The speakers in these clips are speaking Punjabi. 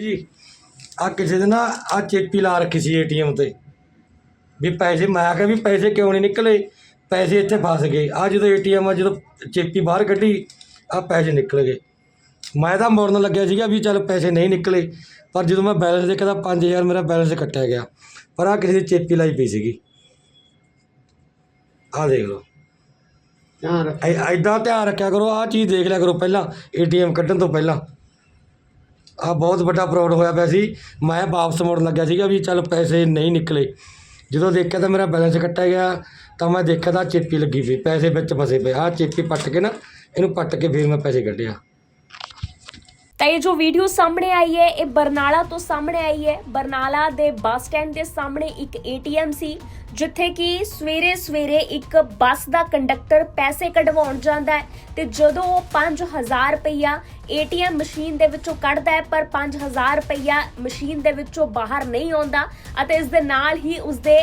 ਜੀ ਆ ਕਿਸੇ ਦੇ ਨਾ ਆ ਚੇਪੀ ਲਾ ਰੱਖੀ ਸੀ ਏਟੀਐਮ ਤੇ। ਵੀ ਪੈਸੇ ਮੈਂ ਕਿਹਾ ਵੀ ਪੈਸੇ ਕਿਉਂ ਨਹੀਂ ਨਿਕਲੇ? ਪੈਸੇ ਇੱਥੇ ਫਸ ਗਏ। ਆ ਜਦੋਂ ਏਟੀਐਮ ਆ ਜਦੋਂ ਚੇਪੀ ਬਾਹਰ ਕੱਢੀ ਆ ਪੈਸੇ ਨਿਕਲ ਗਏ। ਮੈਂ ਤਾਂ ਮੋੜਨ ਲੱਗਿਆ ਸੀਗਾ ਵੀ ਚੱਲ ਪੈਸੇ ਨਹੀਂ ਨਿਕਲੇ। ਪਰ ਜਦੋਂ ਮੈਂ ਬੈਲੈਂਸ ਦੇਖਿਆ ਤਾਂ 5000 ਮੇਰਾ ਬੈਲੈਂਸ ਕੱਟਿਆ ਗਿਆ। ਪਰ ਆ ਕਿਸੇ ਦੀ ਚੇਪੀ ਲਾਈ ਪਈ ਸੀਗੀ। ਆ ਦੇਖ ਲਓ। ਧਿਆਨ ਰੱਖ ਐਦਾਂ ਧਿਆਨ ਰੱਖਿਆ ਕਰੋ। ਆਹ ਚੀਜ਼ ਦੇਖ ਲਿਆ ਕਰੋ ਪਹਿਲਾਂ ਏਟੀਐਮ ਕੱਢਣ ਤੋਂ ਪਹਿਲਾਂ। ਆ ਬਹੁਤ ਵੱਡਾ ਫਰਾਡ ਹੋਇਆ ਪਿਆ ਸੀ। ਮੈਂ ਵਾਪਸ ਮੋੜਨ ਲੱਗਿਆ ਸੀਗਾ ਵੀ ਚੱਲ ਪੈਸੇ ਨਹੀਂ ਨਿਕਲੇ। ਜਦੋਂ ਦੇਖਿਆ ਤਾਂ ਮੇਰਾ ਬੈਲੈਂਸ ਕੱਟਿਆ ਗਿਆ, ਤਾਂ ਮੈਂ ਦੇਖਿਆ ਤਾਂ ਚੇਪੀ ਲੱਗੀ ਪਈ, ਪੈਸੇ ਵਿੱਚ ਫਸੇ ਪਏ। ਆਹ ਚੇਪੀ ਪੱਟ ਕੇ ਨਾ, ਇਹਨੂੰ ਪੱਟ ਕੇ ਫਿਰ ਮੈਂ ਪੈਸੇ ਕੱਢਿਆ ਤਾਂ ਇਹ ਜੋ ਵੀਡੀਓ ਸਾਹਮਣੇ ਆਈ ਹੈ, ਇਹ ਬਰਨਾਲਾ ਤੋਂ ਸਾਹਮਣੇ ਆਈ ਹੈ। ਬਰਨਾਲਾ ਦੇ ਬੱਸ ਸਟੈਂਡ ਦੇ ਸਾਹਮਣੇ ਇੱਕ ਏਟੀਐਮ ਸੀ, ਜਿੱਥੇ ਕਿ ਸਵੇਰੇ ਸਵੇਰੇ ਇੱਕ ਬੱਸ ਦਾ ਕੰਡਕਟਰ ਪੈਸੇ ਕਢਵਾਉਣ ਜਾਂਦਾ ਹੈ ਤੇ ਜਦੋਂ ਉਹ 5000 ਰੁਪਈਆ ਏਟੀਐਮ ਮਸ਼ੀਨ ਦੇ ਵਿੱਚੋਂ ਕੱਢਦਾ ਹੈ, ਪਰ 5000 ਰੁਪਈਆ ਮਸ਼ੀਨ ਦੇ ਵਿੱਚੋਂ ਬਾਹਰ ਨਹੀਂ ਆਉਂਦਾ ਅਤੇ ਇਸ ਦੇ ਨਾਲ ਹੀ ਉਸਦੇ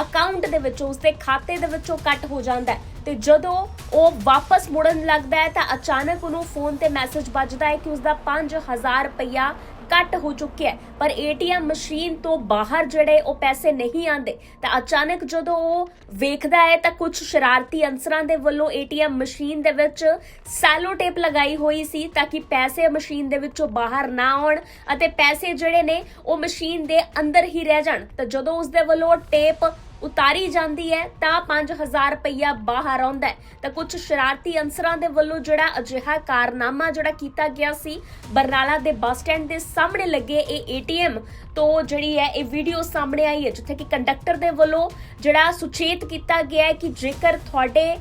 ਅਕਾਊਂਟ ਦੇ ਵਿੱਚੋਂ, ਉਸਦੇ ਖਾਤੇ ਦੇ ਵਿੱਚੋਂ ਕੱਟ ਹੋ ਜਾਂਦਾ ਹੈ। ਤੇ ਜਦੋਂ ਉਹ ਵਾਪਸ ਮੁੜਨ ਲੱਗਦਾ ਹੈ ਤਾਂ ਅਚਾਨਕ ਉਹਨੂੰ ਫੋਨ ਤੇ ਮੈਸੇਜ ਵੱਜਦਾ ਹੈ ਕਿ ਉਸਦਾ 5000 ਰੁਪਇਆ ਕੱਟ ਹੋ ਚੁੱਕਿਆ ਹੈ। ਪਰ ਏਟੀਐਮ ਮਸ਼ੀਨ ਤੋਂ ਬਾਹਰ ਜਿਹੜੇ ਉਹ ਪੈਸੇ ਨਹੀਂ ਆਉਂਦੇ, ਤਾਂ ਅਚਾਨਕ ਜਦੋਂ ਉਹ ਵੇਖਦਾ ਹੈ ਤਾਂ ਕੁਝ ਸ਼ਰਾਰਤੀ ਅਨਸਰਾਂ ਦੇ ਵੱਲੋਂ ਏਟੀਐਮ ਮਸ਼ੀਨ ਦੇ ਵਿੱਚ ਸੈਲੋ ਟੇਪ ਲਗਾਈ ਹੋਈ ਸੀ ਤਾਂ ਕਿ ਪੈਸੇ ਮਸ਼ੀਨ ਦੇ ਵਿੱਚੋਂ ਬਾਹਰ ਨਾ ਆਉਣ ਅਤੇ ਪੈਸੇ ਜਿਹੜੇ ਨੇ ਉਹ ਮਸ਼ੀਨ ਦੇ ਅੰਦਰ ਹੀ ਰਹਿ ਜਾਣ। ਤਾਂ ਜਦੋਂ ਉਸ ਦੇ ਵੱਲੋਂ ਟੇਪ ਉਤਾਰੀ ਜਾਂਦੀ ਹੈ, ਤਾਂ 5000 ਰੁਪਈਆ ਬਾਹਰ ਆਉਂਦਾ ਹੈ। ਤਾਂ ਕੁਝ ਸ਼ਰਾਰਤੀ ਅਨਸਰਾਂ ਦੇ ਵੱਲੋਂ ਜਿਹੜਾ ਅਜਿਹਾ ਕਾਰਨਾਮਾ ਜਿਹੜਾ ਕੀਤਾ ਗਿਆ ਸੀ, ਬਰਨਾਲਾ ਦੇ ਬੱਸ ਸਟੈਂਡ ਦੇ ਸਾਹਮਣੇ ਲੱਗੇ ਇਹ ਏਟੀਐਮ ਤੋਂ ਜਿਹੜੀ ਹੈ, ਇਹ ਵੀਡੀਓ ਸਾਹਮਣੇ ਆਈ ਹੈ, ਜਿੱਥੇ ਕਿ ਕੰਡਕਟਰ ਦੇ ਵੱਲੋਂ ਜਿਹੜਾ ਸੁਚੇਤ ਕੀਤਾ ਗਿਆ ਹੈ ਕਿ ਜੇਕਰ ਤੁਹਾਡੇ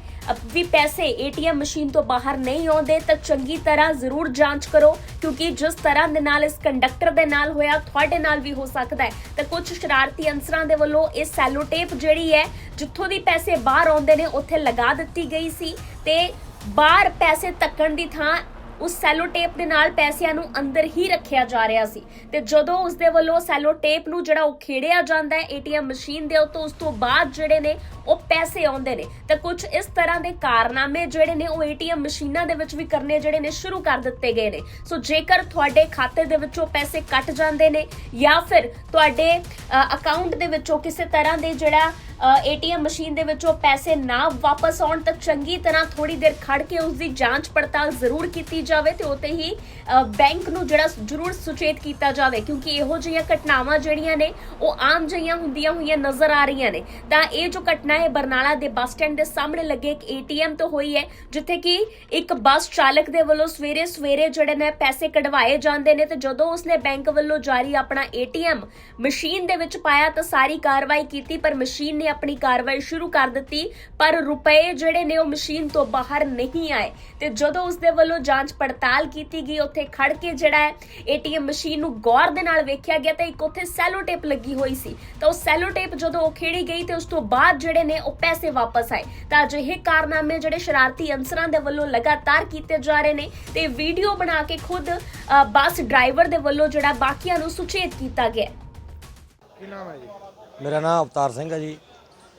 ਵੀ ਪੈਸੇ ਏਟੀਐਮ ਮਸ਼ੀਨ ਤੋਂ ਬਾਹਰ ਨਹੀਂ ਆਉਂਦੇ, ਤਾਂ ਚੰਗੀ ਤਰ੍ਹਾਂ ਜ਼ਰੂਰ ਜਾਂਚ ਕਰੋ, ਕਿਉਂਕਿ ਜਿਸ ਤਰ੍ਹਾਂ ਦੇ ਨਾਲ ਇਸ ਕੰਡਕਟਰ ਦੇ ਨਾਲ ਹੋਇਆ, ਤੁਹਾਡੇ ਨਾਲ ਵੀ ਹੋ ਸਕਦਾ ਹੈ। ਤਾਂ ਕੁਝ ਸ਼ਰਾਰਤੀ ਅਨਸਰਾਂ ਦੇ ਵੱਲੋਂ ਇਹ ਸੈਲੋ ਟੇਪ ਜਿਹੜੀ ਹੈ, ਜਿੱਥੋਂ ਦੀ ਪੈਸੇ ਬਾਹਰ ਆਉਂਦੇ ਨੇ, ਉੱਥੇ ਲਗਾ ਦਿੱਤੀ ਗਈ ਸੀ ਤੇ ਬਾਹਰ ਪੈਸੇ ਤੱਕਣ ਦੀ ਥਾਂ ਉਸ ਸੈਲੋ ਟੇਪ ਦੇ ਨਾਲ ਪੈਸਿਆਂ ਨੂੰ ਅੰਦਰ ਹੀ ਰੱਖਿਆ ਜਾ ਰਿਹਾ ਸੀ ਤੇ ਜਦੋਂ ਉਸ ਦੇ ਵੱਲੋਂ ਸੈਲੋ ਟੇਪ ਨੂੰ ਜਿਹੜਾ ਉਹ ਖੇੜਿਆ ਜਾਂਦਾ ਹੈ ਏਟੀਐਮ ਮਸ਼ੀਨ ਦੇ ਉੱਤੋਂ, ਉਸ ਤੋਂ ਬਾਅਦ ਜਿਹੜੇ ਨੇ ਉਹ ਪੈਸੇ ਆਉਂਦੇ ਨੇ। ਤਾਂ ਕੁਝ ਇਸ ਤਰ੍ਹਾਂ ਦੇ ਕਾਰਨਾਮੇ ਜਿਹੜੇ ਨੇ, ਉਹ ਏਟੀਐਮ ਮਸ਼ੀਨਾਂ ਦੇ ਵਿੱਚ ਵੀ ਕਰਨੇ ਜਿਹੜੇ ਨੇ, ਸ਼ੁਰੂ ਕਰ ਦਿੱਤੇ ਗਏ ਨੇ। ਸੋ ਜੇਕਰ ਤੁਹਾਡੇ ਖਾਤੇ ਦੇ ਵਿੱਚੋਂ ਪੈਸੇ ਕੱਟ ਜਾਂਦੇ ਨੇ ਜਾਂ ਫਿਰ ਤੁਹਾਡੇ ਅਕਾਊਂਟ ਦੇ ਵਿੱਚੋਂ ਕਿਸੇ ਤਰ੍ਹਾਂ ਦੇ ਜਿਹੜਾ ਏਟੀਐਮ ਮਸ਼ੀਨ ਦੇ ਵਿੱਚੋਂ ਪੈਸੇ ਨਾ ਵਾਪਸ ਆਉਣ, ਤਾਂ ਚੰਗੀ ਤਰ੍ਹਾਂ ਥੋੜੀ ਦੇਰ ਖੜ ਕੇ ਉਸ ਦੀ ਜਾਂਚ ਪੜਤਾਲ ਜ਼ਰੂਰ ਕੀਤੀ ਜਾਵੇ ਤੇ ਉਤੇ ਹੀ ਬੈਂਕ ਨੂੰ ਜਿਹੜਾ ਜ਼ਰੂਰ ਸੁਚੇਤ ਕੀਤਾ ਜਾਵੇ। ਕਿਉਂਕਿ ਇਹੋ ਜਿਹੀਆਂ ਘਟਨਾਵਾਂ ਜਿਹੜੀਆਂ ਨੇ, ਉਹ ਆਮ ਜਿਹੀਆਂ ਹੁੰਦੀਆਂ ਹੋਈਆਂ ਨਜ਼ਰ ਆ ਰਹੀਆਂ ਨੇ। ਤਾਂ ਇਹ ਜੋ ਘਟਨਾ ਹੈ, ਬਰਨਾਲਾ ਦੇ ਬੱਸ ਸਟੈਂਡ ਦੇ ਸਾਹਮਣੇ ਲੱਗੇ ਇੱਕ ਏਟੀਐਮ ਤੋਂ ਹੋਈ ਹੈ, ਜਿੱਥੇ ਕਿ ਇੱਕ ਬੱਸ ਚਾਲਕ ਦੇ ਵੱਲੋਂ ਸਵੇਰੇ ਸਵੇਰੇ ਜਿਹੜੇ ਨੇ ਪੈਸੇ ਕਢਵਾਏ ਜਾਂਦੇ ਨੇ ਤੇ ਜਦੋਂ ਉਸਨੇ ਬੈਂਕ ਵੱਲੋਂ ਜਾਰੀ ਆਪਣਾ ਏਟੀਐਮ ਮਸ਼ੀਨ ਦੇ ਵਿੱਚ ਪਾਇਆ ਤਾਂ ਸਾਰੀ ਕਾਰਵਾਈ ਕੀਤੀ, ਪਰ ਮਸ਼ੀਨ ਨੇ ਆਪਣੀ ਕਾਰਵਾਈ ਸ਼ੁਰੂ ਕਰ ਦਿੱਤੀ, ਪਰ ਰੁਪਏ ਜਿਹੜੇ ਨੇ ਉਹ ਮਸ਼ੀਨ ਤੋਂ ਬਾਹਰ ਨਹੀਂ ਆਏ ਤੇ ਜਦੋਂ ਉਸਦੇ ਵੱਲੋਂ ਜਾਂਚ ਪੜਤਾਲ ਕੀਤੀ ਗਈ, ਉੱਥੇ ਖੜ ਕੇ ਜਿਹੜਾ ਹੈ, ਏਟੀਐਮ ਮਸ਼ੀਨ ਨੂੰ ਗੌਰ ਦੇ ਨਾਲ ਵੇਖਿਆ ਗਿਆ ਤਾਂ ਇੱਕ ਉੱਥੇ ਸੈਲੋ ਟੇਪ ਲੱਗੀ ਹੋਈ ਸੀ। ਤਾਂ ਉਹ ਸੈਲੋ ਟੇਪ ਜਦੋਂ ਉਹ ਖੇੜੀ ਗਈ ਤੇ ਉਸ ਤੋਂ ਬਾਅਦ ਜਿਹੜੇ ਨੇ ਉਹ ਪੈਸੇ ਵਾਪਸ ਆਏ। ਤਾਂ ਅਜਿਹੇ ਕਾਰਨਾਮੇ ਜਿਹੜੇ ਸ਼ਰਾਰਤੀ ਅਨਸਰਾਂ ਦੇ ਵੱਲੋਂ ਲਗਾਤਾਰ ਕੀਤੇ ਜਾ ਰਹੇ ਨੇ ਤੇ ਵੀਡੀਓ ਬਣਾ ਕੇ ਖੁਦ ਬੱਸ ਡਰਾਈਵਰ ਦੇ ਵੱਲੋਂ ਜਿਹੜਾ ਬਾਕੀਆਂ ਨੂੰ ਸੁਚੇਤ ਕੀਤਾ ਗਿਆ ਹੈ। ਕੀ ਨਾਮ ਹੈ ਜੀ? ਮੇਰਾ ਨਾਮ ਅਵਤਾਰ ਸਿੰਘ ਹੈ ਜੀ।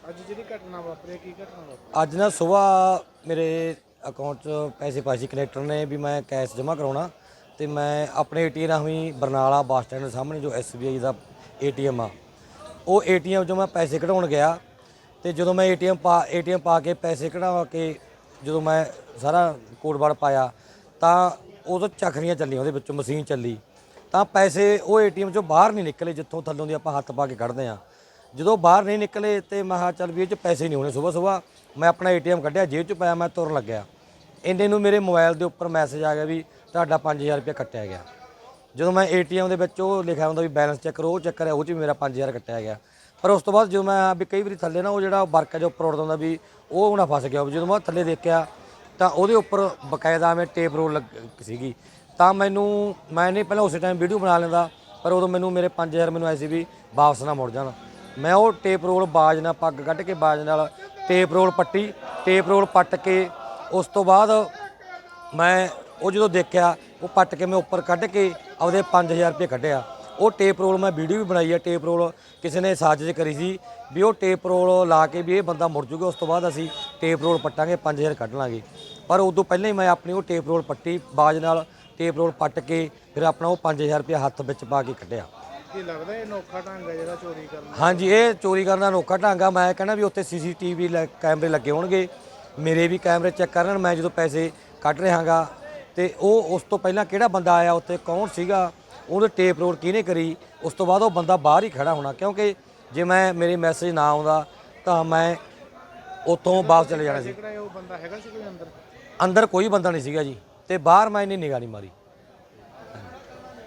ਅੱਜ ਜਿਹੜੀ ਘਟਨਾ ਵਾਪਰੀ ਕੀ ਘਟਨਾ ਵਾਪਰੀ? ਅੱਜ ਨਾ ਸਵੇਰ ਮੇਰੇ ਅਕਾਊਂਟ 'ਚ ਪੈਸੇ ਪਾਏ ਸੀ ਕਨੈਕਟਰ ਨੇ ਵੀ ਮੈਂ ਕੈਸ਼ ਜਮ੍ਹਾਂ ਕਰਾਉਣਾ ਤੇ ਮੈਂ ਆਪਣੇ ਏਟੀਐਮ ਰਾਹੀਂ ਬਰਨਾਲਾ ਬੱਸ ਸਟੈਂਡ ਦੇ ਸਾਹਮਣੇ ਜੋ ਐਸਬੀਆਈ ਦਾ ਏਟੀਐਮ ਆ ਉਹ ਏਟੀਐਮ 'ਚੋਂ ਮੈਂ ਪੈਸੇ ਕਢਾਉਣ ਗਿਆ ਤੇ ਜਦੋਂ ਮੈਂ ਏਟੀਐਮ ਪਾ ਏਟੀਐਮ ਪਾ ਕੇ ਪੈਸੇ ਕਢਾ ਕੇ ਜਦੋਂ ਮੈਂ ਸਾਰਾ ਕੋਡ ਵਰਡ ਪਾਇਆ, ਤਾਂ ਉਦੋਂ ਚੱਕਰੀਆਂ ਚੱਲੀਆਂ, ਉਹਦੇ ਵਿੱਚੋਂ ਮਸ਼ੀਨ ਚੱਲੀ। ਤਾਂ ਪੈਸੇ ਉਹ ਏਟੀਐਮ 'ਚੋਂ ਬਾਹਰ ਨਹੀਂ ਨਿਕਲੇ ਜਿੱਥੋਂ ਥੱਲੋਂ ਦੀ ਆਪਾਂ ਹੱਥ ਪਾ ਕੇ ਕੱਢਦੇ ਆ ਜਦੋਂ ਬਾਹਰ ਨਹੀਂ ਨਿਕਲੇ ਤੇ ਮੈਂ ਕਿਹਾ ਚੱਲ ਵੀ ਇਹ 'ਚ ਪੈਸੇ ਨਹੀਂ ਹੋਣੇ, ਸਵੇਰ ਸਵੇਰ ਮੈਂ ਆਪਣਾ ਏਟੀਐਮ ਕੱਢਿਆ, ਜੇਬ 'ਚ ਪਾਇਆ, ਮੈਂ ਤੁਰਨ ਲੱਗਿਆ। ਇੰਨੇ ਨੂੰ ਮੇਰੇ ਮੋਬਾਈਲ ਦੇ ਉੱਪਰ ਮੈਸੇਜ ਆ ਗਿਆ ਵੀ ਤੁਹਾਡਾ 5000 ਰੁਪਏ ਕੱਟਿਆ ਗਿਆ। ਜਦੋਂ ਮੈਂ ਏਟੀਐਮ ਦੇ ਵਿੱਚ ਉਹ ਲਿਖਿਆ ਹੁੰਦਾ ਵੀ ਬੈਲੈਂਸ ਚੈੱਕ ਕਰੋ, ਉਹ ਚੈੱਕ ਕਰਿਆ ਉਹ 'ਚ ਵੀ ਮੇਰਾ 5000 ਕੱਟਿਆ ਗਿਆ। ਪਰ ਉਸ ਤੋਂ ਬਾਅਦ ਜਦੋਂ ਮੈਂ ਵੀ ਕਈ ਵਾਰੀ ਥੱਲੇ ਨਾ ਉਹ ਜਿਹੜਾ ਵਰਕ ਹੈ ਜੋ ਉੱਪਰ ਉੱਡਦਾ ਹੁੰਦਾ ਵੀ ਉਹ ਹੁਣ ਫਸ ਗਿਆ ਜਦੋਂ ਮੈਂ ਥੱਲੇ ਦੇਖਿਆ ਤਾਂ ਉਹਦੇ ਉੱਪਰ ਬਕਾਇਦਾ ਮੈਂ ਟੇਪ ਰੋਲ ਲੱਗ ਸੀਗੀ। ਤਾਂ ਮੈਨੂੰ ਮੈਂ ਨਹੀਂ ਪਹਿਲਾਂ ਉਸੇ ਟਾਈਮ ਵੀਡੀਓ ਬਣਾ ਲੈਂਦਾ, ਪਰ ਉਦੋਂ ਮੈਨੂੰ ਮੇਰੇ 5000 ਮੈਨੂੰ ਆਏ ਸੀ ਵੀ ਵਾਪਸ ਨਾ ਮੁੜ ਜਾਣ। ਮੈਂ ਉਹ ਟੇਪ ਰੋਲ ਬਾਜ ਨਾਲ ਪੱਗ ਕੱਢ ਕੇ ਬਾਜ ਨਾਲ ਟੇਪ ਰੋਲ ਪੱਟੀ, ਟੇਪ ਰੋਲ ਪੱਟ ਕੇ ਉਸ ਤੋਂ ਬਾਅਦ ਮੈਂ ਉਹ ਜਦੋਂ ਦੇਖਿਆ, ਉਹ ਪੱਟ ਕੇ ਮੈਂ ਉੱਪਰ ਕੱਢ ਕੇ ਆਪਦੇ 5000 ਰੁਪਏ ਕੱਢਿਆ। ਉਹ ਟੇਪ ਰੋਲ ਮੈਂ ਵੀਡੀਓ ਵੀ ਬਣਾਈ ਹੈ ਟੇਪ ਰੋਲ ਕਿਸੇ ਨੇ ਸਾਜ਼ਿਸ਼ ਕਰੀ ਸੀ ਵੀ ਉਹ ਟੇਪ ਰੋਲ ਲਾ ਕੇ ਵੀ ਇਹ ਬੰਦਾ ਮੁੜ ਜੂਗਾ ਉਸ ਤੋਂ ਬਾਅਦ ਅਸੀਂ ਟੇਪ ਰੋਲ ਪੱਟਾਂਗੇ 5000 ਕੱਢ ਲਾਂਗੇ। ਪਰ ਉਦੋਂ ਪਹਿਲਾਂ ਹੀ ਮੈਂ ਆਪਣੀ ਉਹ ਟੇਪ ਰੋਲ ਪੱਟੀ ਬਾਜ ਨਾਲ ਟੇਪ ਰੋਲ ਪੱਟ ਕੇ ਫਿਰ ਆਪਣਾ ਉਹ 5000 ਰੁਪਏ ਹੱਥ ਵਿੱਚ ਪਾ ਕੇ ਕੱਢਿਆ। ਕੀ ਲੱਗਦਾ ਇਹ ਅਨੋਖਾ ਢੰਗ ਹੈ ਜਿਹੜਾ ਚੋਰੀ ਕਰਨਾ ਹਾਂਜੀ ਇਹ ਚੋਰੀ ਕਰਨ ਦਾ ਅਨੋਖਾ ਢੰਗ ਆ। ਮੈਂ ਕਹਿੰਦਾ ਵੀ ਉੱਥੇ ਸੀਸੀਟੀਵੀ ਕੈਮਰੇ ਲੱਗੇ ਹੋਣਗੇ। ਮੇਰੇ ਵੀ ਕੈਮਰੇ ਚੈੱਕ ਕਰਨ ਮੈਂ ਜਦੋਂ ਪੈਸੇ ਕੱਢ ਰਿਹਾਗਾ ਤੇ ਉਹ ਉਸ ਤੋਂ ਪਹਿਲਾਂ ਕਿਹੜਾ ਬੰਦਾ ਆਇਆ ਉੱਥੇ ਕੌਣ ਸੀਗਾ? ਉਹਦੇ ਟੇਪ ਰੋਡ ਕਿਹਨੇ ਕਰੀ ਉਸ ਤੋਂ ਬਾਅਦ ਉਹ ਬੰਦਾ ਬਾਹਰ ਹੀ ਖੜਾ ਹੋਣਾ ਕਿਉਂਕਿ ਜੇ ਮੈਂ ਮੇਰੇ ਮੈਸੇਜ ਨਾ ਆਉਂਦਾ ਤਾਂ ਮੈਂ ਉੱਥੋਂ ਵਾਪਸ ਚਲੇ ਜਾਣਾ ਸੀ। ਕਿਹੜਾ ਉਹ ਬੰਦਾ ਹੈਗਾ ਸੀ ਕੋਈ ਅੰਦਰ? ਅੰਦਰ ਕੋਈ ਬੰਦਾ ਨਹੀਂ ਸੀਗਾ ਜੀ ਤੇ ਬਾਹਰ ਮੈਂ ਇੰਨੀ ਨਿਗਾਹ ਨਹੀਂ ਮਾਰੀ।